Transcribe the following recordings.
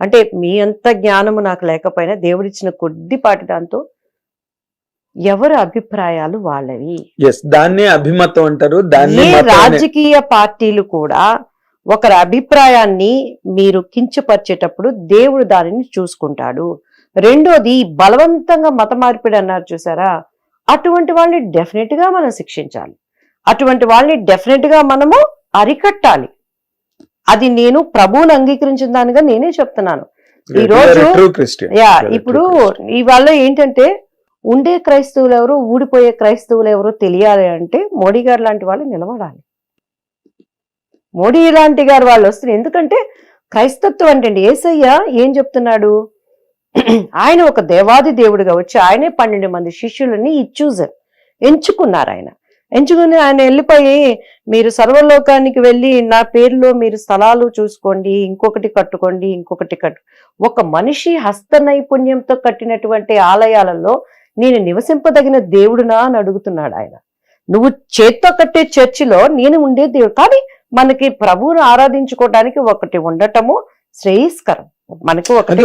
అంటే మీ అంత జ్ఞానము నాకు లేకపోయినా దేవుడిచ్చిన కొద్దిపాటి దాంతో ఎవరి అభిప్రాయాలు వాళ్ళవి? దాన్నే అభిమతం అంటారు దాన్ని రాజకీయ పార్టీలు కూడా ఒకరి అభిప్రాయాన్ని మీరు కించపరిచేటప్పుడు దేవుడు దానిని చూసుకుంటాడు. రెండోది బలవంతంగా మత మార్పిడి అన్నారు చూసారా? అటువంటి వాళ్ళని డెఫినెట్గా మనం శిక్షించాలి. అటువంటి వాళ్ళని డెఫినెట్గా మనము అరికట్టాలి. అది నేను ప్రభువుని అంగీకరించిన దానిగా నేనే చెప్తున్నాను. ఈ రోజు- యా ఇప్పుడు ఇవాళ ఏంటంటే ఉండే క్రైస్తవులు ఎవరు ఊడిపోయే క్రైస్తవులు ఎవరో తెలియాలి అంటే మోడీ గారు లాంటి వాళ్ళు నిలబడాలి. మోడీ లాంటి గారు వాళ్ళు వస్తున్నారు ఎందుకంటే క్రైస్తత్వం అంటే ఏసయ్య ఏం చెప్తున్నాడు? ఆయన ఒక దేవాది దేవుడిగా వచ్చి ఆయనే పన్నెండు మంది శిష్యులని చూజర్ ఎంచుకున్నారు ఆయన. ఎంచుకుని ఆయన వెళ్ళిపోయి మీరు సర్వలోకానికి వెళ్ళి నా పేరులో మీరు స్థలాలు చూసుకోండి ఇంకొకటి కట్టుకోండి ఇంకొకటి కట్టు. ఒక మనిషి హస్త నైపుణ్యంతో కట్టినటువంటి ఆలయాలలో నేను నివసింపదగిన దేవుడునా అని అడుగుతున్నాడు ఆయన. నువ్వు చేత్తో కట్టే చర్చిలో నేను ఉండే దేవుడు. కానీ మనకి ప్రభువును ఆరాధించుకోవడానికి ఒకటి ఉండటము శ్రేయస్కరం. మనకి ఒకటి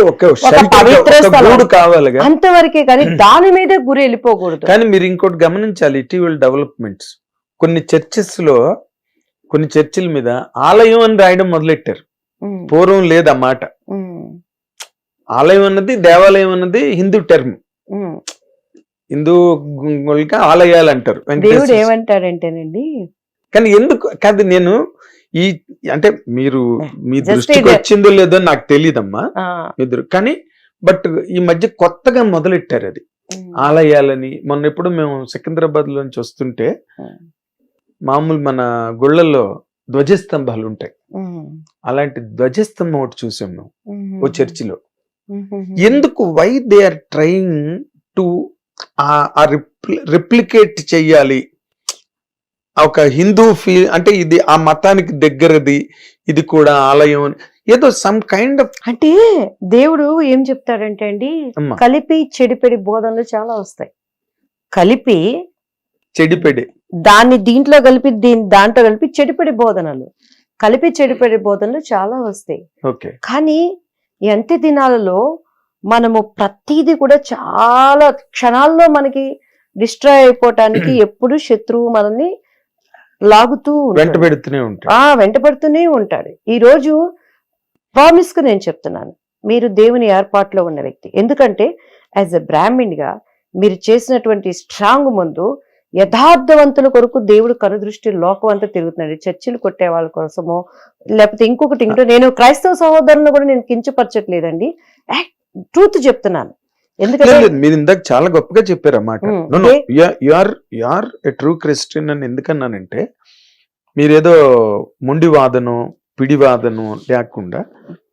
అంతవరకే కానీ దాని మీదే గురి వెళ్ళిపోకూడదు. కానీ మీరు ఇంకోటి గమనించాలి ఇటీవల డెవలప్మెంట్స్ కొన్ని చర్చెస్లో కొన్ని చర్చిల మీద ఆలయం అని రాయడం మొదలెట్టారు. ఉమ్, పూర్వం లేదు ఆ మాట ఉమ్, ఆలయం అన్నది దేవాలయం అన్నది హిందూ టర్మ్. హిందూ ఆలయాలు అంటారు. దేవుడు. ఏమంటాడంటేనండి? కానీ ఎందుకు కాదు నేను ఈ అంటే మీరు మీ దృష్టికి వచ్చిందో లేదో నాకు తెలియదమ్మా ఎదురు కానీ బట్ ఈ మధ్య కొత్తగా మొదలెట్టారు అది. ఆలయాలని. మొన్న ఎప్పుడు మేము సికింద్రాబాద్ లోంచి వస్తుంటే మామూలు మన గుళ్ళల్లో ధ్వజస్తంభాలు ఉంటాయి. అలాంటి ధ్వజస్తంభం ఒకటి చూసాం మేము. ఓ చర్చిలో. ఎందుకు? Why they are trying to ఆ రిప్లికేట్ చెయ్యాలి ఒక హిందూ ఫీ అంటే ఇది ఆ మతానికి దగ్గరది ఇది కూడా ఆలయం. ఏదో సమ్ కైండ్ ఆఫ్ అంటే దేవుడు ఏం చెప్తాడంటే అండి అమ్మా. కలిపి చెడిపెడి బోధనలు చాలా వస్తాయి. కలిపి చెడిపెడి దాన్ని దీంట్లో కలిపి దీని దాంట్లో కలిపి చెడిపెడి బోధనలు. కలిపి చెడిపెడి బోధనలు చాలా వస్తాయి. ఓకే. కానీ అంత్య దినాలలో మనము ప్రతిదీ కూడా చాలా క్షణాల్లో మనకి డిస్ట్రాయ్ అయిపోవటానికి ఎప్పుడు శత్రువు మనల్ని లాగుతూ వెంట ఉంటాడు. పెడుతూనే ఉంటాయి ఆ వెంటపడుతూనే ఉంటాడు. ఈ రోజు ప్రామిస్ నేను చెప్తున్నాను. మీరు దేవుని ఏర్పాట్లో ఉన్న వ్యక్తి. ఎందుకంటే యాజ్ ఎ బ్రాహ్మణ్గా మీరు చేసినటువంటి స్ట్రాంగ్ ముందు యథార్థవంతుల కొరకు దేవుడు కనుదృష్టి లోకం అంతా తిరుగుతున్నాడు. చర్చిలు కొట్టే వాళ్ళ కోసమో లేకపోతే ఇంకొకటి ఇంకో నేను క్రైస్తవ సహోదరులను కూడా నేను కించపరచట్లేదండి. ట్రూత్ చెప్తున్నాను. ఎందుకంటే మీరు ఇందాక చాలా గొప్పగా చెప్పారు అన్నమాట ఏ- యార్ ఎ ట్రూ క్రిస్టియన్ అని ఎందుకన్నానంటే మీరేదో మొండి వాదను పిడి వాదను లేకుండా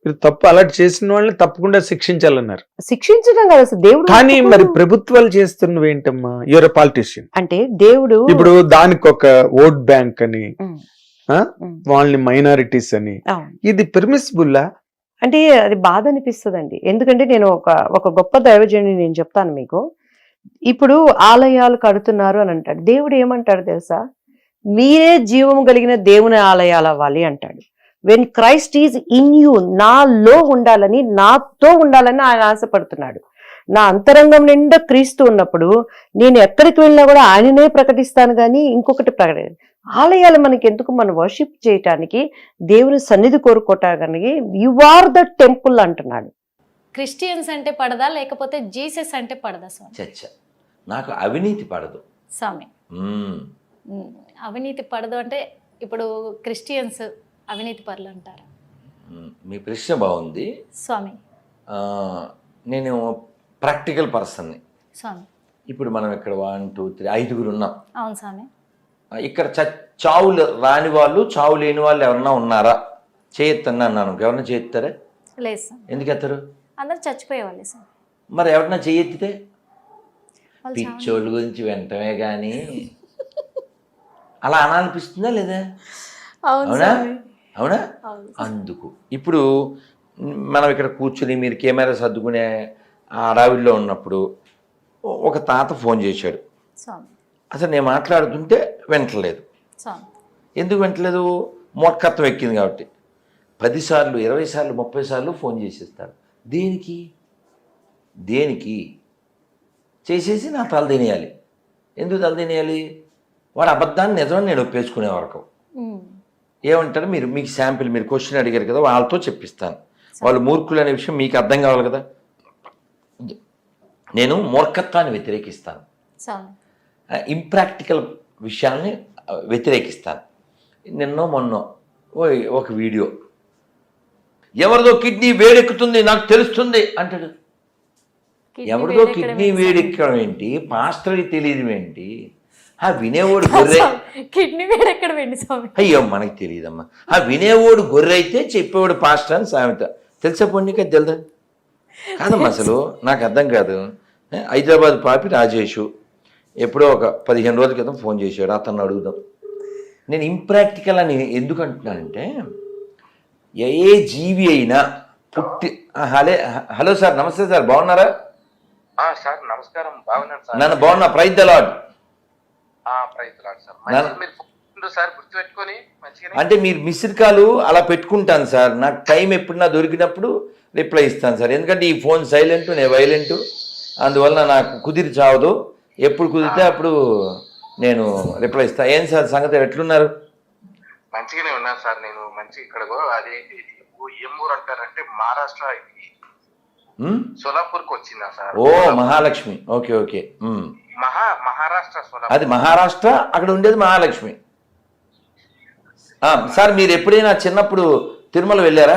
మీరు తప్పు అలర్ట్ చేసిన వాళ్ళని తప్పకుండా శిక్షించాలన్నారు. శిక్షించడం కదా అసలు దేవుడు కానీ. మరి ప్రభుత్వాలు చేస్తున్నవి ఏంటమ్మా? యువర్ పాలిటిషియన్ అంటే దేవుడు ఇప్పుడు దానికి ఒక ఓట్ బ్యాంక్ అని వాళ్ళని మైనారిటీస్ అని. ఇది పెర్మిసిబుల్లా అంటే అది బాధ అనిపిస్తుందండి. ఎందుకంటే నేను ఒక ఒక గొప్ప దైవజనుని నేను చెప్తాను మీకు. ఇప్పుడు ఆలయాలు కడుతున్నారు అని అంటాడు. దేవుడు ఏమంటాడు తెలుసా? మీరే జీవము కలిగిన దేవుని ఆలయాలు అవ్వాలి అంటాడు. When Christ is in you నాలో ఉండాలని నాతో ఉండాలని ఆయన ఆశపడుతున్నాడు. నా అంతరంగం నిండా క్రీస్తు ఉన్నప్పుడు నేను ఎక్కడికి వెళ్ళినా కూడా ఆయననే ప్రకటిస్తాను కానీ ఇంకొకటి ప్రకటి ఆలయాలు మనకి ఎందుకు మనం వర్షిప్ చేయటానికి దేవుని సన్నిధి కోరుకోవటానికి యు ఆర్ ద టెంపుల్ అంటున్నాడు. క్రిస్టియన్స్ అంటే పడదా? లేకపోతే జీసస్ అంటే పడదా స్వామి? చచ్చ. నాకు అవినీతి పడదు. స్వామి. మ్మ్. ఉమ్, అవినీతి పడదు అంటే ఇప్పుడు క్రిస్టియన్స్ అవినీతి పరులు అంటారు మ్మ్. మీ ప్రశ్న బాగుంది. స్వామి. ఆ, నేను ప్రాక్టికల్ పర్సన్ని. స్వామి. ఇప్పుడు మనం ఇక్కడ వన్ టూ త్రీ ఐదుగురు ఉన్నాం. అవును స్వామి. ఇక్కడ చావు రాని వాళ్ళు చావు లేని వాళ్ళు ఎవరన్నా ఉన్నారా? చేయొత్తన్నా అన్నాను. ఎవరన్నా చేయెత్తారా లేదు స్వామి ఎందుకు ఎత్తారు? అందరు చచ్చిపోయేవాళ్ళే స్వామి మరి ఎవరన్నా చేయెత్తితే పిచ్చోళ్ళ గురించి వెంటనే కానీ అలా అనాలనిపిస్తుందా లేదా? అవునా అవును? అందుకు. ఇప్పుడు మనం ఇక్కడ కూర్చుని మీరు కెమెరా సర్దుకునే ఆ అడవిలో ఉన్నప్పుడు ఒక తాత ఫోన్ చేశాడు. అసలు నేను మాట్లాడుతుంటే వింటలేదు ఎందుకు వింటలేదు మూర్ఖత్వం ఎక్కింది కాబట్టి. పదిసార్లు ఇరవై సార్లు ముప్పై సార్లు ఫోన్ చేసేస్తాడు. దేనికి? దేనికి? చేసేసి నా తల తినేయాలి. ఎందుకు తల తినేయాలి? వాడు అబద్ధాన్ని నిజమని నేను ఒప్పేసుకునే వరకు. ఏమంటారు మీరు మీకు శాంపిల్ మీరు క్వశ్చన్ అడిగారు కదా వాళ్ళతో చెప్పిస్తాను. వాళ్ళు మూర్ఖులు అనే విషయం మీకు అర్థం కావాలి కదా. నేను మూర్ఖత్వాన్ని వ్యతిరేకిస్తాను. ఇంప్రాక్టికల్ విషయాల్ని వ్యతిరేకిస్తాను. నిన్నో మొన్నో ఓ ఒక వీడియో. ఎవరిదో కిడ్నీ వేడెక్కుతుంది నాకు తెలుస్తుంది అంటాడు. ఎవరిదో కిడ్నీ వేడెక్కడం ఏంటి? పాస్టర్కి తెలియదు ఏంటి? ఆ వినేవాడు గొర్రె? కిడ్నీ వేడెక్కడం ఏంటి స్వామి అయ్యో మనకి తెలియదమ్మా. ఆ వినేవాడు గొర్రె అయితే చెప్పేవాడు పాస్టర్ అని సామెత. తెలుసా పొన్నిక తెలుదా కాదమ్మా అసలు నాకు అర్థం కాదు. హైదరాబాద్ పాపి రాజేషు ఎప్పుడో ఒక పదిహేను రోజుల క్రితం ఫోన్ చేశాడు అతన్ని అడుగుదాం. నేను ఇంప్రాక్టికల్ అని ఎందుకు అంటున్నానంటే ఏ జీవి అయినా పుట్టి హలే హలో సార్ నమస్తే సార్ బాగున్నారా? సార్ నమస్కారం బాగున్నాను సార్. నన్ను బాగున్నా ప్రైజ్ ద లాడ్ సార్. గుర్తుపెట్టుకొని అంటే మీరు మిస్డ్ కాల్ అలా పెట్టుకుంటాను సార్. నాకు టైం ఎప్పుడు నా దొరికినప్పుడు రిప్లై ఇస్తాను సార్. ఎందుకంటే ఈ ఫోన్ సైలెంట్ నేను వైలెంట్ అందువల్ల నాకు కుదిరి చావదు. ఎప్పుడు కుదిరితే అప్పుడు నేను రిప్లై ఇస్తాను ఏం సార్ సంగతి ఎట్లున్నారు? మంచిగానే ఉన్నాను సార్ నేను మంచి ఇక్కడ అదేంటి ఏం ఊరు అంటారంటే మహారాష్ట్ర ఇది. ఉమ్? సోలాపూర్కి వచ్చిందా సార్? ఓ మహాలక్ష్మి. Okay okay. మహా మహారాష్ట్ర అది మహారాష్ట్ర అక్కడ ఉండేది మహాలక్ష్మి. సార్ మీరు ఎప్పుడైనా చిన్నప్పుడు తిరుమల వెళ్ళారా?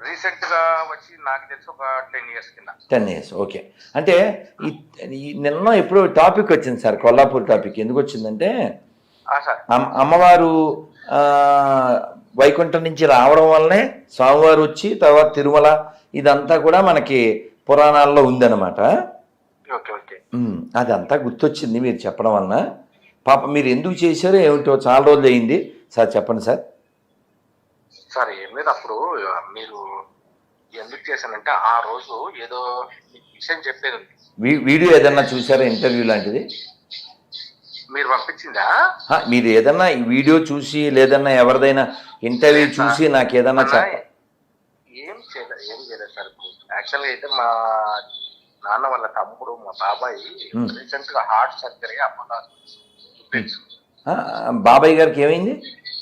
రీసెంట్గా వచ్చి నాకు తెలిసి ఒక టెన్ ఇయర్స్ కింద. Ten years okay. అంటే ఈ నిన్న ఎప్పుడో టాపిక్ వచ్చింది సార్ కొల్లాపూర్ టాపిక్. ఎందుకు వచ్చిందంటే అమ్మవారు వైకుంఠం నుంచి రావడం వల్లనే స్వామివారు వచ్చి తర్వాత తిరుమల ఇదంతా కూడా మనకి పురాణాల్లో ఉందన్నమాట. Okay okay. ఉమ్, అదంతా గుర్తొచ్చింది మీరు చెప్పడం వలన. పాప మీరు ఎందుకు చేశారో ఏమిటో చాలా రోజులు అయింది సార్ చెప్పండి సార్. సార్ లేదు అప్పుడు మీరు ఎందుకు చేశానంటే ఆ రోజు ఏదో విషయం చెప్పేది ఉంది. వీడియో ఏదన్నా చూసారా ఇంటర్వ్యూ లాంటిది? మీరు పంపించిందా? మీరు ఏదన్నా ఈ వీడియో చూసి లేదన్నా ఎవరిదైనా ఇంటర్వ్యూ చూసి నాకు ఏదన్నా ఏం చేయలేదు ఏం చేయలేదు సార్ యాక్చువల్గా అయితే మా నాన్న వాళ్ళ తమ్ముడు మా బాబాయ్. రీసెంట్గా హార్ట్ సర్జరీ అప్పుడు బాబాయ్ గారికి ఏమైంది?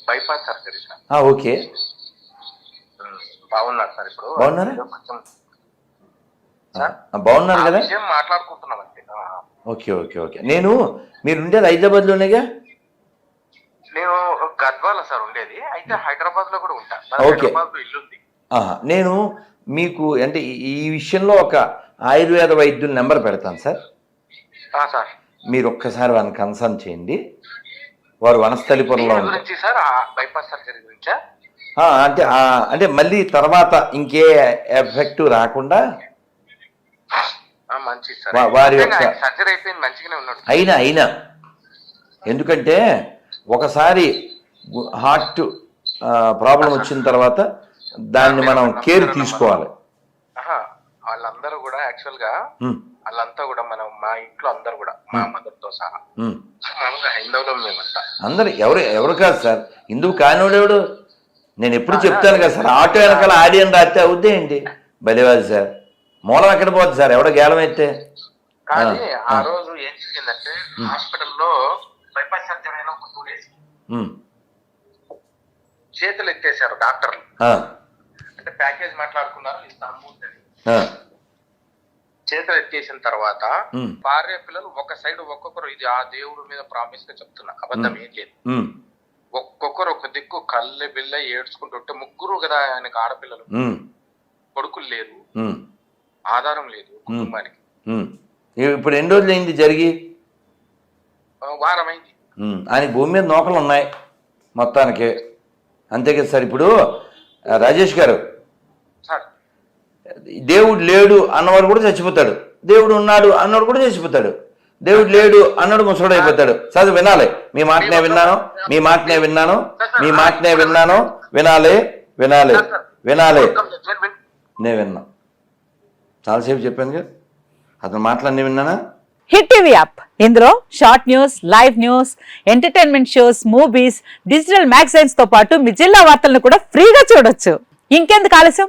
Bypass surgery sir. ఓకే. బాగున్నారు సార్ ఇప్పుడు. బాగున్నారా? కొంచెం బాగున్నారు కదా? మాట్లాడుకుంటున్నాం అంతే. Okay okay okay. నేను మీరు ఉండేది హైదరాబాద్లోనేగా నేను గద్వాల సార్ ఉండేది. అయితే హైదరాబాద్లో కూడా ఉంటా. Okay. హైదరాబాద్లో ఇల్లు ఉంది. ఆహా, నేను మీకు అంటే ఈ- విషయంలో ఒక ఆయుర్వేద వైద్యుల నెంబర్ పెడతాను సార్. సార్. మీరు ఒక్కసారి వాళ్ళని కన్సల్ట్ చేయండి. వారు వనస్థలిపురంలో బైపాస్ సర్జరీ గురించా? అంటే అంటే మళ్ళీ తర్వాత ఇంకే ఎఫెక్ట్ రాకుండా వారి యొక్క- అయినా అయినా. ఎందుకంటే ఒకసారి హార్ట్ ప్రాబ్లం వచ్చిన తర్వాత దాన్ని మనం కేర్ తీసుకోవాలి. వాళ్ళందరూ కూడా యాక్చువల్గా వాళ్ళంతా కూడా మనం మా ఇంట్లో అందరూ కూడా మా మదర్తో సహా. మామూలుగా హైందవులో మేమంతా. అందరు ఎవరు ఎవరు కాదు సార్. ఇందుకు కానివాడెవడు? నేను ఎప్పుడు చెప్తాను కదా సార్ ఆటో వెనకాల ఆడియన్ రాస్తే అవుద్దే ఏంటి? బలివాది సార్. మూలం ఎక్కడ పోద్ది సార్? ఎవడో గేలం అయితే కానీ ఆ. రోజు ఏం జరిగిందంటే హాస్పిటల్లో బైపాస్ సర్జరీ అయిన ఒక టూ డేస్ చేతులు ఎత్తేసారు డాక్టర్లు. అంటే ప్యాకేజ్ మాట్లాడుకున్నారు ఇస్తాము అని. చేతులు ఎత్తేసిన తర్వాత భార్య పిల్లలు ఒక సైడ్ ఒక్కొక్కరు ఇది ఆ దేవుడి మీద ప్రామిస్గా చెప్తున్నా అబద్ధం ఏం లేదు. ఒక్కొక్కరు ఒక దిక్కు కళ్ళె బిల్ల ఏడ్చుకుంటుంటే ముగ్గురు కదా ఆయనకు ఆడపిల్లలు. కొడుకులు లేరు. ఆధారం లేదు కుటుంబానికి. ఇప్పుడు ఎన్ని రోజులు అయింది జరిగి? ఆ, వారమైంది. ఉమ్, ఆయనకి భూమి మీద నోకలు ఉన్నాయి మొత్తానికి. అంతే కదా సార్ ఇప్పుడు? రాజేష్ గారు. సార్. దేవుడు లేడు అన్నవాడు కూడా చచ్చిపోతాడు. దేవుడు ఉన్నాడు అన్నవాడు కూడా చచ్చిపోతాడు. దేవుడు లేడు అన్నాడు ముసడు అయిపోతాడు. చదువు వినాలి. మీ మాటనే విన్నాను మీ మాటనే విన్నాను మీ మాటనే విన్నాను. వినాలి వినాలి వినాలి. నేను విన్నా. చాలాసేపు చెప్పాను కదా. అతను మాటలన్నీ విన్నానా? Hit TV app. ఇందులో short news live news entertainment shows movies digital మ్యాగజైన్స్తో పాటు మీ జిల్లా వార్తలను కూడా ఫ్రీగా చూడొచ్చు. ఇంకెందుకు ఆలస్యం?